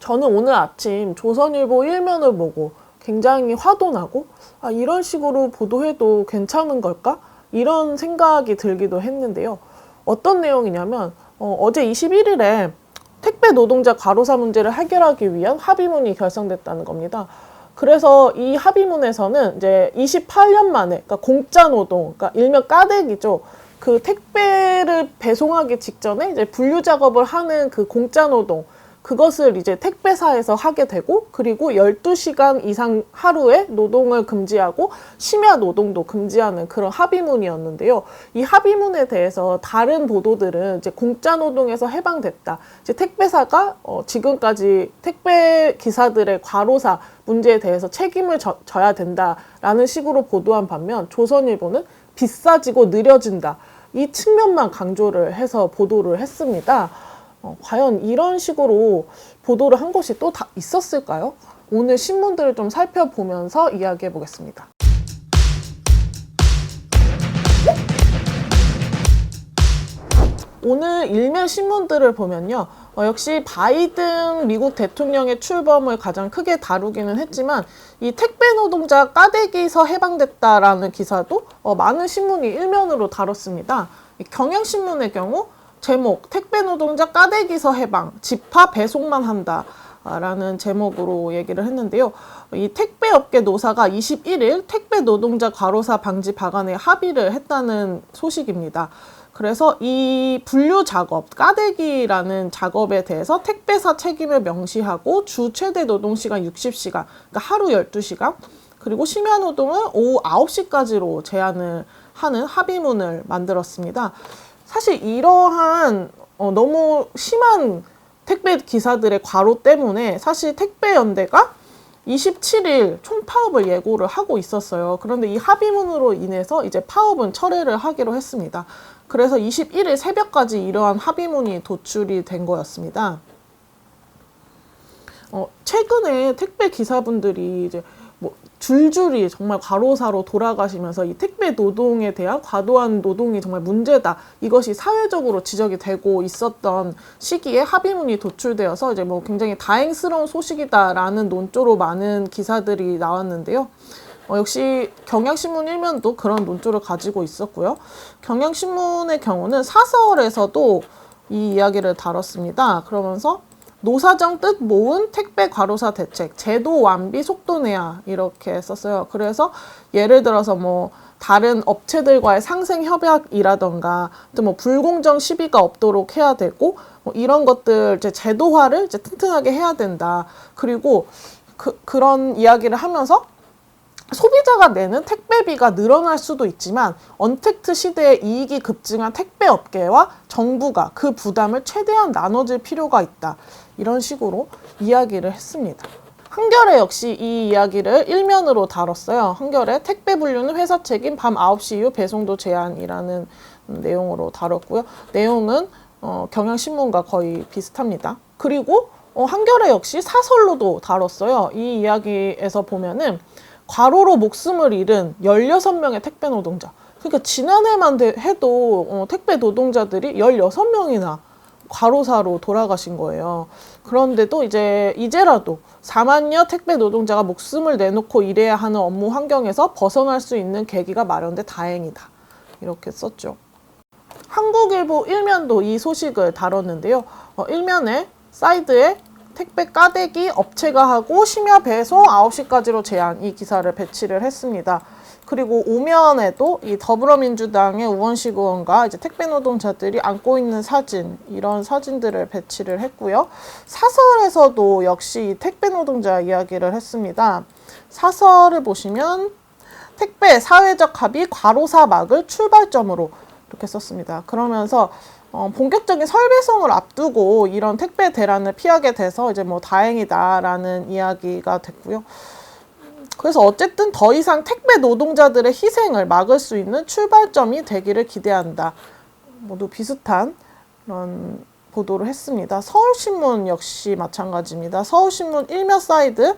저는 오늘 아침 조선일보 일면을 보고 굉장히 화도 나고 아, 이런 식으로 보도해도 괜찮은 걸까? 이런 생각이 들기도 했는데요. 어떤 내용이냐면 어, 제 21일에 택배 노동자 과로사 문제를 해결하기 위한 합의문이 결성됐다는 겁니다. 그래서 이 합의문에서는 이제 28년 만에 그러니까 공짜 노동, 그러니까 일명 까대기죠. 그 택배를 배송하기 직전에 이제 분류 작업을 하는 그 공짜 노동 그것을 이제 택배사에서 하게 되고 그리고 12시간 이상 하루에 노동을 금지하고 심야 노동도 금지하는 그런 합의문이었는데요. 이 합의문에 대해서 다른 보도들은 이제 공짜 노동에서 해방됐다. 이제 택배사가 어 지금까지 택배 기사들의 과로사 문제에 대해서 책임을 져, 져야 된다라는 식으로 보도한 반면 조선일보는 비싸지고 느려진다. 이 측면만 강조를 해서 보도를 했습니다. 어, 과연 이런 식으로 보도를 한 것이 또 다 있었을까요? 오늘 신문들을 좀 살펴보면서 이야기해 보겠습니다. 오늘 일면 신문들을 보면요. 어, 역시 바이든 미국 대통령의 출범을 가장 크게 다루기는 했지만 이 택배 노동자 까대기서 해방됐다라는 기사도 어, 많은 신문이 일면으로 다뤘습니다. 이 경향신문의 경우 제목 택배 노동자 까대기서 해방 집합 배송만 한다. 라는 제목으로 얘기를 했는데요. 이 택배업계 노사가 21일 택배 노동자 과로사 방지 방안에 합의를 했다는 소식입니다. 그래서 이 분류 작업, 까대기라는 작업에 대해서 택배사 책임을 명시하고 주 최대 노동 시간 60시간, 그러니까 하루 12시간, 그리고 심야 노동은 오후 9시까지로 제한을 하는 합의문을 만들었습니다. 사실 이러한 어, 너무 심한 택배 기사들의 과로 때문에 사실 택배 연대가 27일 총파업을 예고를 하고 있었어요. 그런데 이 합의문으로 인해서 이제 파업은 철회를 하기로 했습니다. 그래서 21일 새벽까지 이러한 합의문이 도출이 된 거였습니다. 어, 최근에 택배 기사분들이 이제 뭐 줄줄이 정말 과로사로 돌아가시면서 이 택배 노동에 대한 과도한 노동이 정말 문제다. 이것이 사회적으로 지적이 되고 있었던 시기에 합의문이 도출되어서 이제 뭐 굉장히 다행스러운 소식이다라는 논조로 많은 기사들이 나왔는데요. 어, 역시 경향신문 일면도 그런 논조를 가지고 있었고요. 경향신문의 경우는 사설에서도 이 이야기를 다뤘습니다. 그러면서 노사정 뜻 모은 택배 과로사 대책, 제도 완비 속도 내야 이렇게 썼어요. 그래서 예를 들어서 뭐 다른 업체들과의 상생 협약이라던가 또 뭐 불공정 시비가 없도록 해야 되고 뭐 이런 것들 이제 제도화를 이제 튼튼하게 해야 된다. 그리고 그, 그런 이야기를 하면서 소비자가 내는 택배비가 늘어날 수도 있지만 언택트 시대에 이익이 급증한 택배 업계와 정부가 그 부담을 최대한 나눠줄 필요가 있다. 이런 식으로 이야기를 했습니다. 한겨레 역시 이 이야기를 일면으로 다뤘어요. 한겨레 택배 분류는 회사 책임 밤 9시 이후 배송도 제한이라는 내용으로 다뤘고요. 내용은 어, 경향신문과 거의 비슷합니다. 그리고 어, 한겨레 역시 사설로도 다뤘어요. 이 이야기에서 보면은 과로로 목숨을 잃은 16명의 택배 노동자. 그러니까 지난해만 해도 어, 택배 노동자들이 16명이나 과로사로 돌아가신 거예요. 그런데도 이제 이제라도 4만여 택배 노동자가 목숨을 내놓고 일해야 하는 업무 환경에서 벗어날 수 있는 계기가 마련돼 다행이다. 이렇게 썼죠. 한국일보 일면도 이 소식을 다뤘는데요. 어, 일면에 사이드에 택배 까대기 업체가 하고 심야 배송 9시까지로 제한 이 기사를 배치를 했습니다. 그리고 오면에도 이 더불어민주당의 우원식 의원과 이제 택배 노동자들이 안고 있는 사진 이런 사진들을 배치를 했고요. 사설에서도 역시 택배 노동자 이야기를 했습니다. 사설을 보시면 택배 사회적 합의 과로사 막을 출발점으로 이렇게 썼습니다. 그러면서 어, 본격적인 설배송을 앞두고 이런 택배 대란을 피하게 돼서 이제 뭐 다행이다라는 이야기가 됐고요. 그래서 어쨌든 더 이상 택배 노동자들의 희생을 막을 수 있는 출발점이 되기를 기대한다. 모두 비슷한 그런 보도를 했습니다. 서울신문 역시 마찬가지입니다. 서울신문 일면 사이드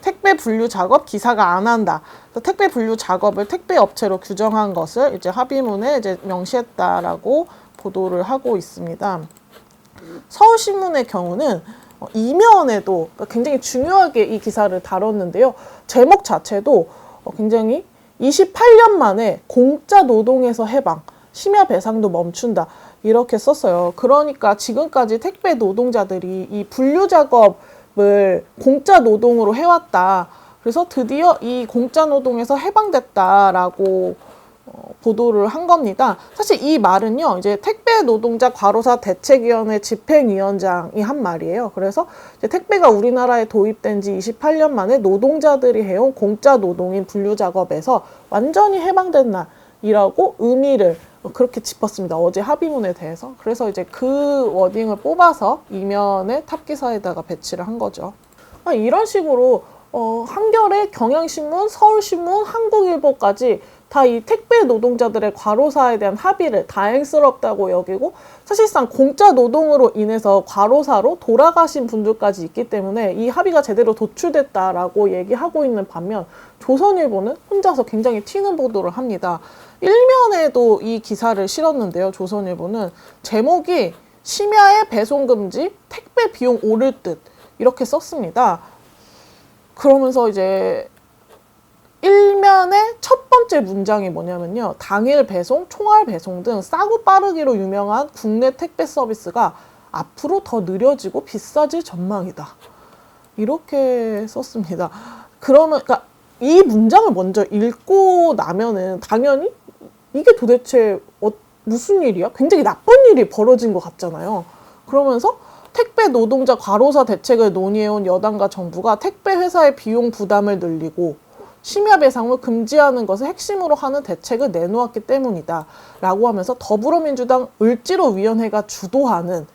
택배 분류 작업 기사가 안 한다. 택배 분류 작업을 택배 업체로 규정한 것을 이제 합의문에 이제 명시했다라고 보도를 하고 있습니다. 서울신문의 경우는 어, 이면에도 굉장히 중요하게 이 기사를 다뤘는데요. 제목 자체도 어, 굉장히 28년 만에 공짜 노동에서 해방, 심야 배상도 멈춘다. 이렇게 썼어요. 그러니까 지금까지 택배 노동자들이 이 분류 작업 을 공짜 노동으로 해왔다. 그래서 드디어 이 공짜 노동에서 해방됐다라고 어, 보도를 한 겁니다. 사실 이 말은요, 이제 택배 노동자 과로사 대책위원회 집행위원장이 한 말이에요. 그래서 택배가 우리나라에 도입된 지 28년 만에 노동자들이 해온 공짜 노동인 분류 작업에서 완전히 해방된 날이라고 의미를 그렇게 짚었습니다. 어제 합의문에 대해서. 그래서 이제 그 워딩을 뽑아서 이면에 탑 기사에다가 배치를 한 거죠. 아, 이런 식으로 어, 한겨레, 경향신문, 서울신문, 한국일보까지 다 이 택배 노동자들의 과로사에 대한 합의를 다행스럽다고 여기고 사실상 공짜 노동으로 인해서 과로사로 돌아가신 분들까지 있기 때문에 이 합의가 제대로 도출됐다라고 얘기하고 있는 반면 조선일보는 혼자서 굉장히 튀는 보도를 합니다. 일면에도 이 기사를 실었는데요. 조선일보는 제목이 심야의 배송 금지, 택배 비용 오를 듯 이렇게 썼습니다. 그러면서 이제 일면의 첫 번째 문장이 뭐냐면요. 당일 배송, 총알 배송 등 싸고 빠르기로 유명한 국내 택배 서비스가 앞으로 더 느려지고 비싸질 전망이다. 이렇게 썼습니다. 그러면 그러니까 이 문장을 먼저 읽고 나면은 당연히 이게 도대체 어, 무슨 일이야? 굉장히 나쁜 일이 벌어진 것 같잖아요. 그러면서 택배 노동자 과로사 대책을 논의해온 여당과 정부가 택배 회사의 비용 부담을 늘리고 심야 배상을 금지하는 것을 핵심으로 하는 대책을 내놓았기 때문이다. 라고 하면서 더불어민주당 을지로위원회가 주도하는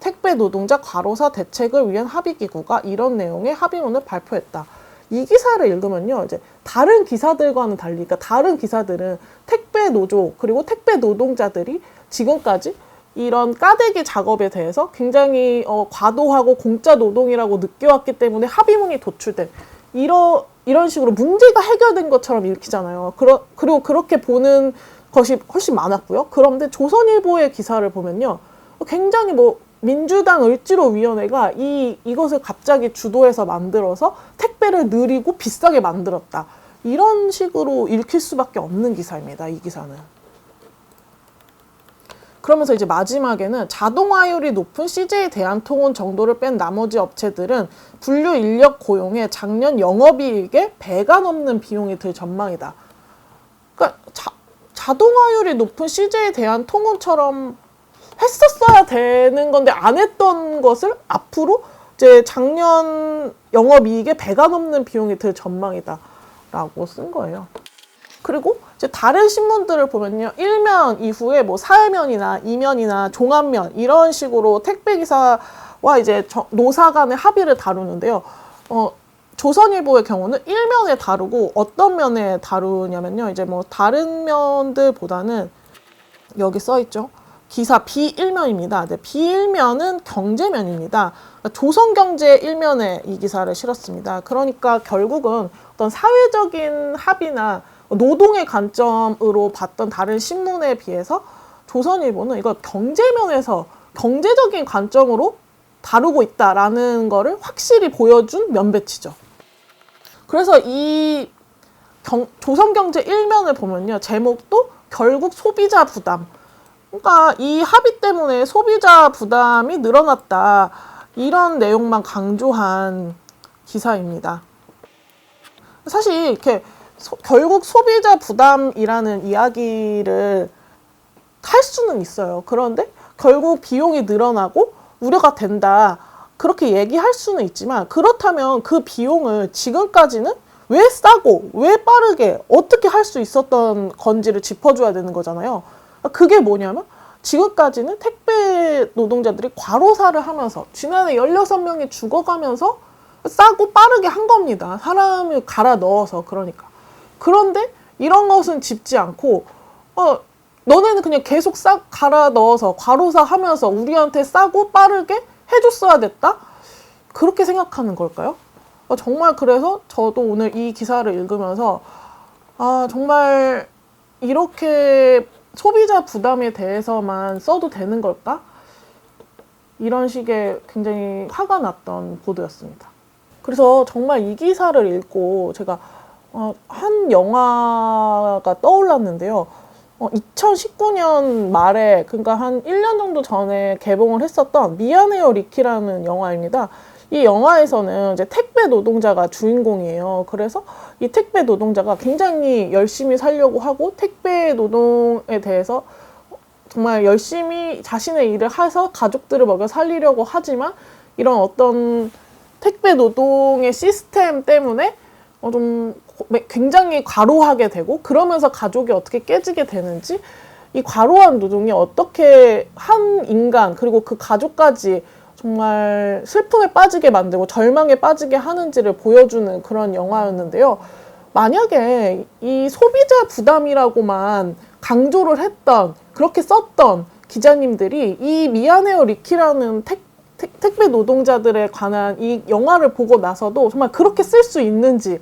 택배 노동자 과로사 대책을 위한 합의기구가 이런 내용의 합의문을 발표했다. 이 기사를 읽으면요, 이제 다른 기사들과는 달리, 그러니까 다른 기사들은 택배 노조 그리고 택배 노동자들이 지금까지 이런 까대기 작업에 대해서 굉장히 어, 과도하고 공짜 노동이라고 느껴왔기 때문에 합의문이 도출된 이런 이런 식으로 문제가 해결된 것처럼 읽히잖아요. 그러, 그리고 그렇게 보는 것이 훨씬 많았고요. 그런데 조선일보의 기사를 보면요, 굉장히 뭐 민주당 을지로위원회가 이 이것을 갑자기 주도해서 만들어서 택배를 느리고 비싸게 만들었다. 이런 식으로 읽힐 수밖에 없는 기사입니다. 이 기사는. 그러면서 이제 마지막에는 자동화율이 높은 CJ 대한통운 정도를 뺀 나머지 업체들은 분류 인력 고용에 작년 영업이익의 배가 넘는 비용이 들 전망이다. 그러니까 자, 자동화율이 높은 CJ 대한통운처럼 했었어야 되는 건데 안 했던 것을 앞으로 이제 작년 영업이익의 배가 넘는 비용이 들 전망이다라고 쓴 거예요. 그리고 이제 다른 신문들을 보면요. 1면 이후에 뭐 사회면이나 이면이나 종합면 이런 식으로 택배 기사와 이제 노사 간의 합의를 다루는데요. 어, 조선일보의 경우는 1면에 다루고 어떤 면에 다루냐면요. 이제 뭐 다른 면들보다는 여기 써 있죠. 기사 비일면입니다. 네, 비일면은 경제면입니다. 조선경제 일면에 이 기사를 실었습니다. 그러니까 결국은 어떤 사회적인 합의나 노동의 관점으로 봤던 다른 신문에 비해서 조선일보는 이걸 경제면에서 경제적인 관점으로 다루고 있다라는 거를 확실히 보여준 면배치죠. 그래서 이 경, 조선경제 일면을 보면요. 제목도 결국 소비자 부담. 그러니까 이 합의 때문에 소비자 부담이 늘어났다. 이런 내용만 강조한 기사입니다. 사실 이렇게 소, 결국 소비자 부담이라는 이야기를 할 수는 있어요. 그런데 결국 비용이 늘어나고 우려가 된다. 그렇게 얘기할 수는 있지만 그렇다면 그 비용을 지금까지는 왜 싸고 왜 빠르게 어떻게 할 수 있었던 건지를 짚어줘야 되는 거잖아요. 그게 뭐냐면 지금까지는 택배 노동자들이 과로사를 하면서 지난해 16명이 죽어가면서 싸고 빠르게 한 겁니다. 사람을 갈아 넣어서 그러니까. 그런데 이런 것은 짚지 않고 어 너네는 그냥 계속 싹 갈아 넣어서 과로사 하면서 우리한테 싸고 빠르게 해줬어야 됐다? 그렇게 생각하는 걸까요? 어, 정말 그래서 저도 오늘 이 기사를 읽으면서 아 정말 이렇게 소비자 부담에 대해서만 써도 되는 걸까? 이런 식의 굉장히 화가 났던 보도였습니다. 그래서 정말 이 기사를 읽고 제가 어, 한 영화가 떠올랐는데요. 어, 2019년 말에 그러니까 한 1년 정도 전에 개봉을 했었던 미안해요 리키라는 영화입니다. 이 영화에서는 이제 택배 노동자가 주인공이에요. 그래서 이 택배 노동자가 굉장히 열심히 살려고 하고 택배 노동에 대해서 정말 열심히 자신의 일을 해서 가족들을 먹여 살리려고 하지만 이런 어떤 택배 노동의 시스템 때문에 어, 좀 고- 굉장히 과로하게 되고 그러면서 가족이 어떻게 깨지게 되는지 이 과로한 노동이 어떻게 한 인간 그리고 그 가족까지 정말 슬픔에 빠지게 만들고 절망에 빠지게 하는지를 보여주는 그런 영화였는데요. 만약에 이 소비자 부담이라고만 강조를 했던 그렇게 썼던 기자님들이 이 미안해요 리키라는 택, 택, 택배 노동자들에 관한 이 영화를 보고 나서도 정말 그렇게 쓸 수 있는지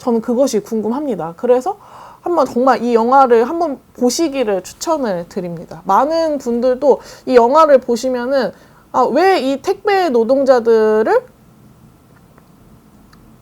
저는 그것이 궁금합니다. 그래서 한번 정말 이 영화를 한번 보시기를 추천을 드립니다. 많은 분들도 이 영화를 보시면은 아, 왜 이 택배 노동자들을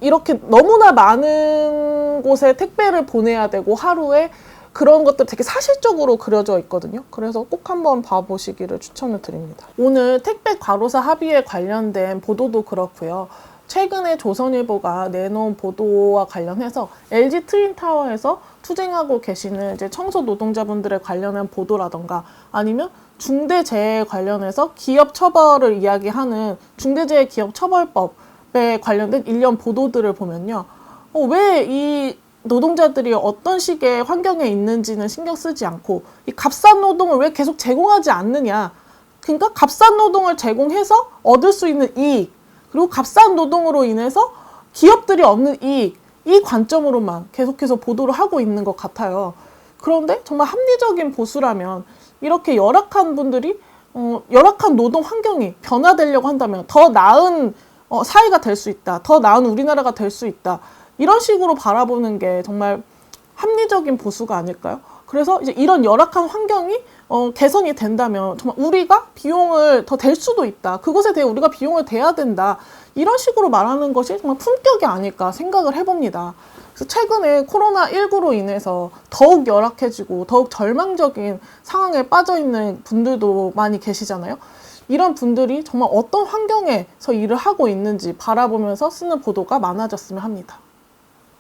이렇게 너무나 많은 곳에 택배를 보내야 되고 하루에 그런 것들 되게 사실적으로 그려져 있거든요. 그래서 꼭 한번 봐보시기를 추천을 드립니다. 오늘 택배 과로사 합의에 관련된 보도도 그렇고요. 최근에 조선일보가 내놓은 보도와 관련해서 LG 트윈타워에서 투쟁하고 계시는 이제 청소 노동자분들에 관련한 보도라던가 아니면 중대재해 관련해서 기업 처벌을 이야기하는 중대재해 기업 처벌법에 관련된 일련 보도들을 보면요. 어, 왜이 노동자들이 어떤 식의 환경에 있는지는 신경 쓰지 않고 이 값싼 노동을 왜 계속 제공하지 않느냐. 그러니까 값싼 노동을 제공해서 얻을 수 있는 이익 그리고 값싼 노동으로 인해서 기업들이 얻는 이익 이 관점으로만 계속해서 보도를 하고 있는 것 같아요. 그런데 정말 합리적인 보수라면 이렇게 열악한 분들이 어, 열악한 노동 환경이 변화되려고 한다면 더 나은 어, 사회가 될 수 있다. 더 나은 우리나라가 될 수 있다. 이런 식으로 바라보는 게 정말 합리적인 보수가 아닐까요? 그래서 이제 이런 열악한 환경이 어, 개선이 된다면 정말 우리가 비용을 더 댈 수도 있다. 그것에 대해 우리가 비용을 대야 된다. 이런 식으로 말하는 것이 정말 품격이 아닐까 생각을 해봅니다. 그래서 최근에 코로나19로 인해서 더욱 열악해지고 더욱 절망적인 상황에 빠져 있는 분들도 많이 계시잖아요. 이런 분들이 정말 어떤 환경에서 일을 하고 있는지 바라보면서 쓰는 보도가 많아졌으면 합니다.